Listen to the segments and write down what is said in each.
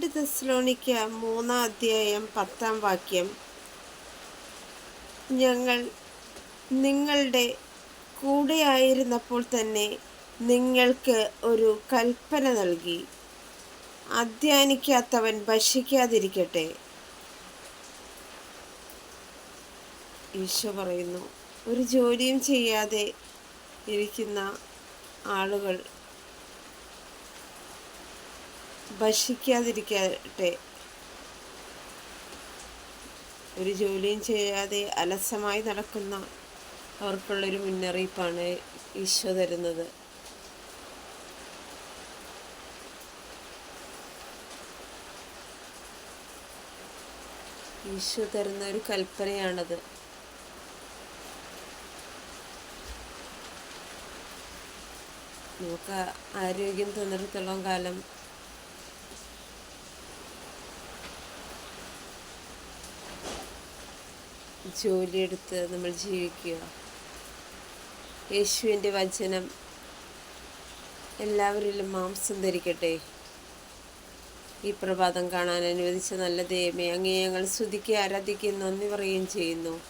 രണ്ട് തെസ്ലോണിക്ക മൂന്നാം അധ്യായം പത്താം വാക്യം. ഞങ്ങൾ നിങ്ങളുടെ കൂടെയായിരുന്നപ്പോൾ തന്നെ നിങ്ങൾക്ക് ഒരു കൽപ്പന നൽകി. അധ്യാനിക്കാത്തവൻ ഭക്ഷിക്കാതിരിക്കട്ടെ. ഈശോ പറയുന്നു ഒരു ജോലിയും ചെയ്യാതെ ഇരിക്കുന്ന ആളുകൾ ഭക്ഷിക്കാതിരിക്കട്ടെ. ഒരു ജോലിയും ചെയ്യാതെ അലസമായി നടക്കുന്ന അവർക്കുള്ളൊരു മുന്നറിയിപ്പാണ് ഈശോ തരുന്നത്. ഈശോ തരുന്ന ഒരു കൽപ്പനയാണത്. നമുക്ക് ആരോഗ്യം തന്നിടത്തോളം കാലം ജോലിയെടുത്ത് നമ്മൾ ജീവിക്കുക. യേശുവിന്റെ വചനം എല്ലാവരിലും മാംസം ധരിക്കട്ടെ. ഈ പ്രഭാതം കാണാൻ അനുവദിച്ച നല്ല ദൈവമേ അങ്ങേ ഞങ്ങൾ സ്തുതിക്കുക ആരാധിക്കുകയും നന്ദി പറയുകയും ചെയ്യുന്നു.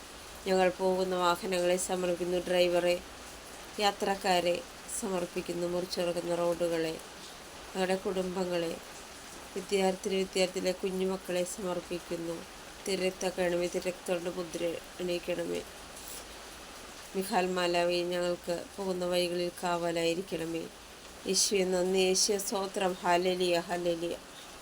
ഞങ്ങൾ പോകുന്ന വാഹനങ്ങളെ സമർപ്പിക്കുന്നു ഡ്രൈവറെ യാത്രക്കാരെ സമർപ്പിക്കുന്നു മുറിച്ചുറക്കുന്ന റോഡുകളെ ഞങ്ങളുടെ കുടുംബങ്ങളെ വിദ്യാർത്ഥിനി വിദ്യാർത്ഥികളെ കുഞ്ഞുമക്കളെ സമർപ്പിക്കുന്നു. തിരക്തക്കണമേ തിരക്തോണ്ട് മുദ്ര എണീക്കണമേ. മിഹാൽ മാലാവി ഞങ്ങൾക്ക് പോകുന്ന വഴികളിൽ കാവലായിരിക്കണമേ. യേശുവെ നന്ദി. യേശു സ്തോത്രം. ഹാലലിയ ഹാലലിയ